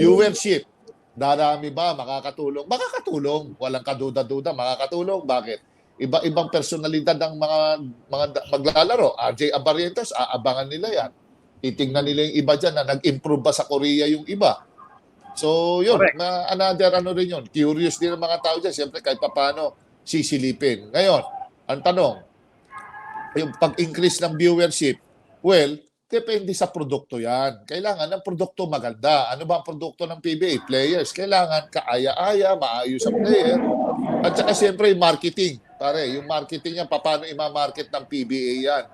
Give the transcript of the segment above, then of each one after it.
viewership, darami ba, makakatulong? Makakatulong. Walang kaduda-duda, makakatulong. Bakit? Iba-ibang personalidad ng mga mga maglalaro. RJ Abarientos, aabangan nila yan. Titingnan nila yung iba dyan na nag-improve ba sa Korea yung iba. So, yun. Correct. Na, another ano rin yun. Curious din ang mga tao dyan. Siyempre, kahit paano sisilipin. Ngayon, ang tanong, yung pag-increase ng viewership, well, depende sa produkto yan. Kailangan ng produkto maganda. Ano ba ang produkto ng PBA? Players. Kailangan kaaya-aya, maayos ang player. At saka siyempre yung marketing. Pare, yung marketing yan, paano ima-market ng PBA yan?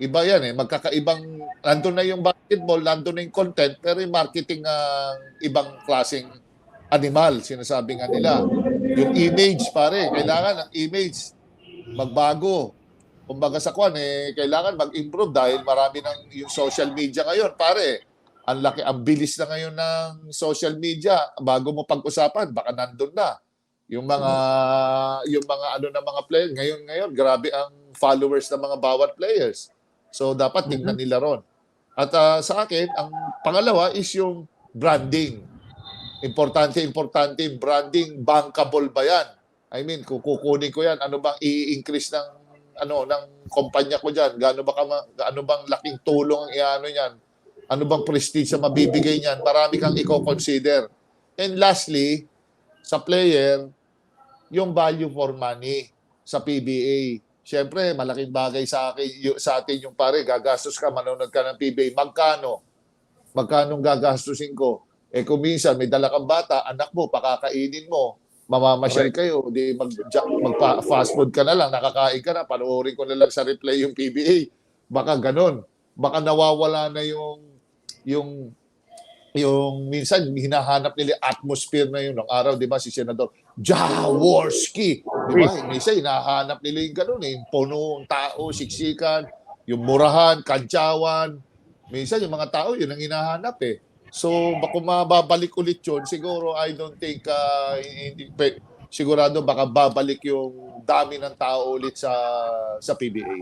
Iba yan eh. Magkakaibang, nandun na yung basketball, nandun na yung content, pero yung marketing ang ibang klaseng animal, sinasabi nga nila. Yung image, pare, kailangan ang image magbago. Kumbaga sa kwan, eh, kailangan mag-improve dahil marami ng yung social media ngayon, pare. Ang laki, ang bilis na ngayon ng social media. Bago mo pag-usapan, baka nandun na. Yung mga yung mga ano na mga players ngayon ngayon grabe ang followers ng mga bawat players. So dapat tingnan nila ron. At ah, sa akin, ang pangalawa is yung branding. Importante, importante branding. Bankable ba yan? I mean, kung kukunin ko yan, ano bang i-increase ng ano ng kumpanya ko diyan? Gaano ba kama, gaano bang laking tulong ang iano niyan? Ano bang prestige mabibigay niyan? Marami kang i-consider. And lastly, sa player, yung value for money sa PBA. Siyempre, malaking bagay sa akin sa atin yung pare, gagastos ka, manonood ka ng PBA. Magkano? Magkano gagastusin ko? Eh kung minsan may dala kang bata, anak mo, pakakainin mo, mamamasyal kayo, di mag, magpa, fast food ka na lang, nakakain ka na, panoorin ko na lang sa replay yung PBA. Baka ganun. Baka nawawala na yung yung yung minsan hinahanap nila atmosphere na yun ng araw, di ba, si Senador Jaworski, di ba? Minsan hinahanap nila yung ganun eh, yung punong tao, siksikan, yung murahan, kantsawan. Minsan yung mga tao, yun ang hinahanap eh. So, baka mababalik ulit yun, siguro I don't think, uh, hindi, sigurado baka babalik yung dami ng tao ulit sa sa PBA.